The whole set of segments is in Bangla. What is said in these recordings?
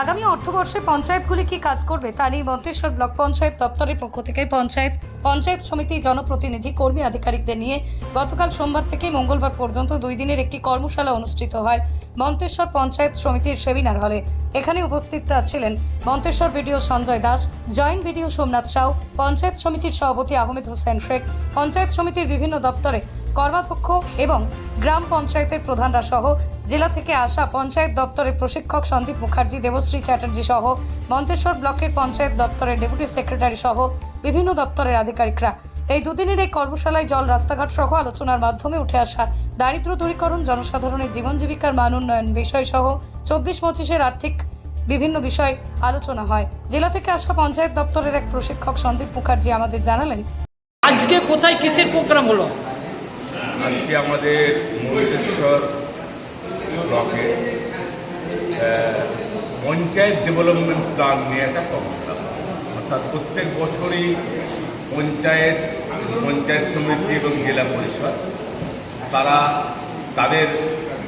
আগামী অর্থবর্ষে পঞ্চায়েতগুলি কি কাজ করবে তা নিয়ে মন্তেশ্বর ব্লক পঞ্চায়েত দপ্তরের পক্ষ থেকে পঞ্চায়েত পঞ্চায়েত সমিতি জনপ্রতিনিধি, কর্মী আধিকারিকদের নিয়ে গতকাল সোমবার থেকে মঙ্গলবার পর্যন্ত দুই দিনের একটি কর্মশালা অনুষ্ঠিত হয় মন্তেশ্বর পঞ্চায়েত সমিতির সেমিনার হলে। এখানে উপস্থিত ছিলেন Manteswar BDO Sanjay Das, joint BDO Somnath Shaw, panchayat সমিতির সভাপতি আহমেদ হোসেন শেখ, পঞ্চায়েত সমিতির বিভিন্ন দপ্তরে কর্মাধ্যক্ষ এবং গ্রাম পঞ্চায়েতের প্রধানরা সহ জেলা থেকে আসা পঞ্চায়েত দপ্তরের প্রশিক্ষক সন্দীপ মুখার্জি, দেবশ্রী চ্যাটার্জি সহ মন্তেশ্বর ব্লকের পঞ্চায়েত দপ্তরের ডেপুটি সেক্রেটারি সহ বিভিন্ন দপ্তরের আধিকারিকরা। এই দুদিনের এই কর্মশালায় জল, রাস্তাঘাট সহ আলোচনার মাধ্যমে উঠে আসা দারিদ্র দূরীকরণ, জনসাধারণের জীবন জীবিকার মান উন্নয়ন বিষয় সহ চব্বিশ পঁচিশের আর্থিক বিভিন্ন বিষয় আলোচনা হয়। জেলা থেকে আসা পঞ্চায়েত দপ্তরের এক প্রশিক্ষক সন্দীপ মুখার্জি আমাদের জানালেন, আজকে কোথায় কিসের প্রোগ্রাম হলো? আজকে আমাদের মহেশেশ্বর ব্লকে পঞ্চায়েত ডেভেলপমেন্ট প্ল্যান নিয়ে একটা কর্মশালা অর্থাৎ প্রত্যেক বছরই পঞ্চায়েত পঞ্চায়েত সমিতি এবং জেলা পরিষদ, তারা তাদের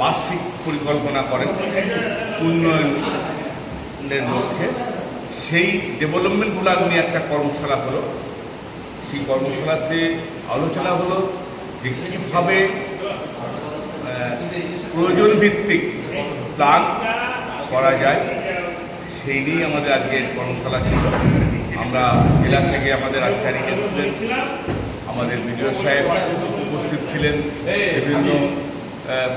বার্ষিক পরিকল্পনা করেন উন্নয়নের লক্ষ্যে। সেই ডেভেলপমেন্টগুলো নিয়ে একটা কর্মশালা হলো। সেই কর্মশালাতে আলোচনা হলো যে কীভাবে প্রয়োজন ভিত্তিক প্ল্যান করা যায়, সেই নিয়েই আমাদের আজকে কর্মশালা ছিল। আমরা জেলা থেকে আমাদের আধিকারিক এসেছিলেন, আমাদের বিডিও সাহেব উপস্থিত ছিলেন, বিভিন্ন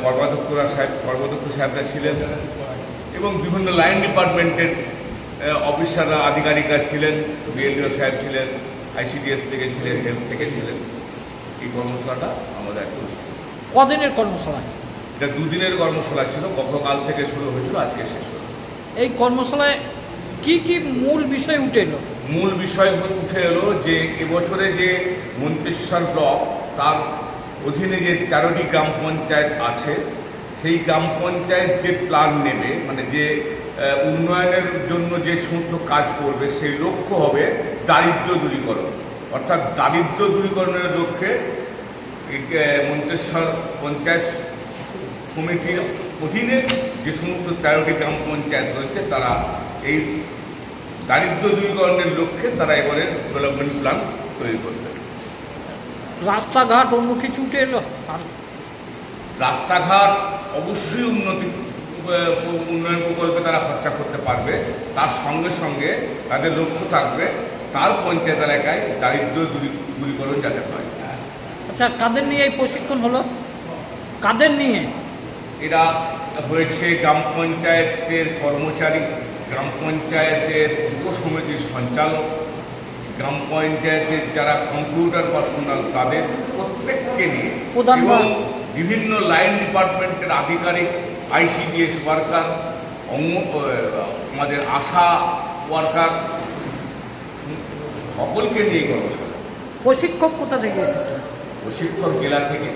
কর্মাধ্যক্ষরা সাহেব কর্মাধ্যক্ষ সাহেবরা ছিলেন এবং বিভিন্ন লাইন ডিপার্টমেন্টের অফিসাররা, আধিকারিকরা ছিলেন, বিএলডিও সাহেব ছিলেন, আইসিডিএস থেকে ছিলেন, হেলথ থেকে ছিলেন। এই কর্মশালাটা আমাদের একটা অনুষ্ঠিত। কদিনের কর্মশালা? এটা দুদিনের কর্মশালা ছিল গতকাল থেকে শুরু হয়েছিল আজকে শেষ হলো। এই কর্মশালায় কি কি মূল বিষয় উঠে এলো? মূল বিষয় উঠে এলো যে এবছরে যে মন্তেশ্বর ব্লক তার অধীনে যে তেরোটি গ্রাম পঞ্চায়েত আছে সেই গ্রাম পঞ্চায়েত যে প্ল্যান নেবে মানে যে উন্নয়নের জন্য যে সমস্ত কাজ করবে সেই লক্ষ্য হবে দারিদ্র্য দূরীকরণ। অর্থাৎ দারিদ্র দূরীকরণের লক্ষ্যে মন্তেশ্বর পঞ্চায়েত সমিতির অধীনে যে সমস্ত তেরোটি গ্রাম পঞ্চায়েত রয়েছে তারা এই দারিদ্র দূরীকরণের লক্ষ্যে তারা এবারে ডেভেলপমেন্ট প্ল্যান তৈরি করবে। রাস্তাঘাট অন্য কিছু উঠে এলো রাস্তাঘাট অবশ্যই উন্নতি উন্নয়ন প্রকল্পে তারা খরচা করতে পারবে। তার সঙ্গে সঙ্গে তাদের লক্ষ্য থাকবে তার পঞ্চায়েত এলাকায় দারিদ্র দূরী- দূরীকরণ যাতে হয়। আচ্ছা কাদের নিয়ে এই প্রশিক্ষণ হলো? কাদের নিয়ে? এরা হয়েছে গ্রাম পঞ্চায়েতের কর্মচারী গ্রাম পঞ্চায়েতের উপসমিতির সঞ্চালক গ্রাম পঞ্চায়েতের যারা কম্পিউটার পার্সোনাল তাদের প্রত্যেককে নিয়ে প্রধান এবং বিভিন্ন লাইন ডিপার্টমেন্টের আধিকারিক আইসিডিএস ওয়ার্কার অঙ্গ আমাদের আশা ওয়ার্কার সকলকে নিয়ে কর্মশালা প্রশিক্ষক কোথা থেকে এসেছে? প্রশিক্ষক জেলা থেকে।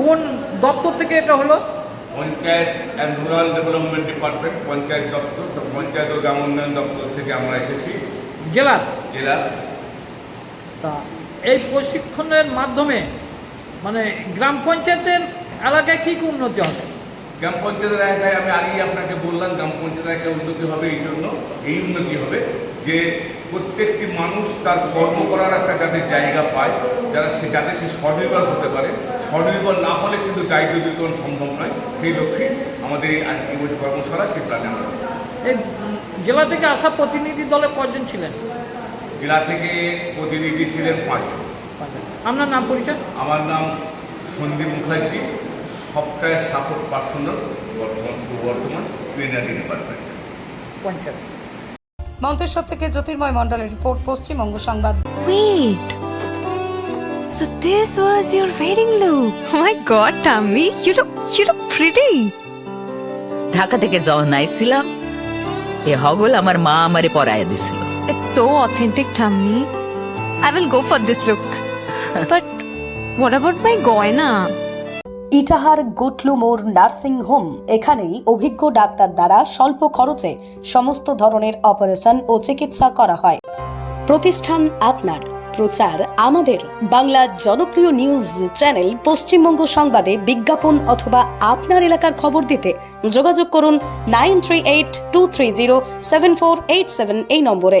কোন দপ্তর থেকে এটা হলো? Panchayat and rural development department panchayat দপ্তর। তো পঞ্চায়েত ও গ্রাম উন্নয়ন দপ্তর থেকে আমরা এসেছি। জেলার জেলা। তা এই প্রশিক্ষণের মাধ্যমে মানে গ্রাম পঞ্চায়েতের এলাকায় কী কি উন্নতি হবে? গ্রাম পঞ্চায়েতের এলাকায় আমি আগেই আপনাকে বললাম গ্রাম পঞ্চায়েত এলাকায় উন্নতি হবে এই জন্য এই উন্নতি হবে। যে প্রত্যেকটি মানুষ তার কর্ম করার একটা যাতে জায়গা পায় যারা সে যাতে সে স্বনির্ভর হতে পারে। স্বনির্ভর না হলে কিন্তু দায়িত্ব দূরীকরণ সম্ভব নয়। সেই লক্ষ্যে আমাদের এই আজকে যে কর্মশালা সেই প্ল্যানে আমরা এই জেলা থেকে আসা প্রতিনিধি দলে কজন ছিলেন? জেলা থেকে প্রতিনিধি ছিলেন পাঁচজন। আপনার নাম পরিচয়? আমার নাম Sandip Mukherjee software support personal বর্তমান পূর্ব বর্ধমান পিএনআরডি ডিপার্টমেন্ট পঞ্চায়েত। মন্তেশ্বর থেকে জ্যোতির্ময় মণ্ডলের রিপোর্ট পশ্চিমবঙ্গ সংবাদ Wait. So this was your wedding look. Oh my god, Tammy, you look you look pretty. Dhaka থেকে যখন আইছিলাম এ হগল আমার মা আমারে পরায় দিছিল It's so authentic, Tammy. I will go for this look. but what about my goina? Itahar Gutlu মোড় নার্সিং হোম। এখানেই অভিজ্ঞ ডাক্তার দ্বারা স্বল্প খরচে সমস্ত ধরনের অপারেশন ও চিকিৎসা করা হয়। প্রতিষ্ঠান আপনার। প্রচার আমাদের। বাংলা জনপ্রিয় নিউজ চ্যানেল পশ্চিমবঙ্গ সংবাদে বিজ্ঞাপন অথবা আপনার এলাকার খবর দিতে যোগাযোগ করুন nine three eight two three zero seven four eight seven এই নম্বরে।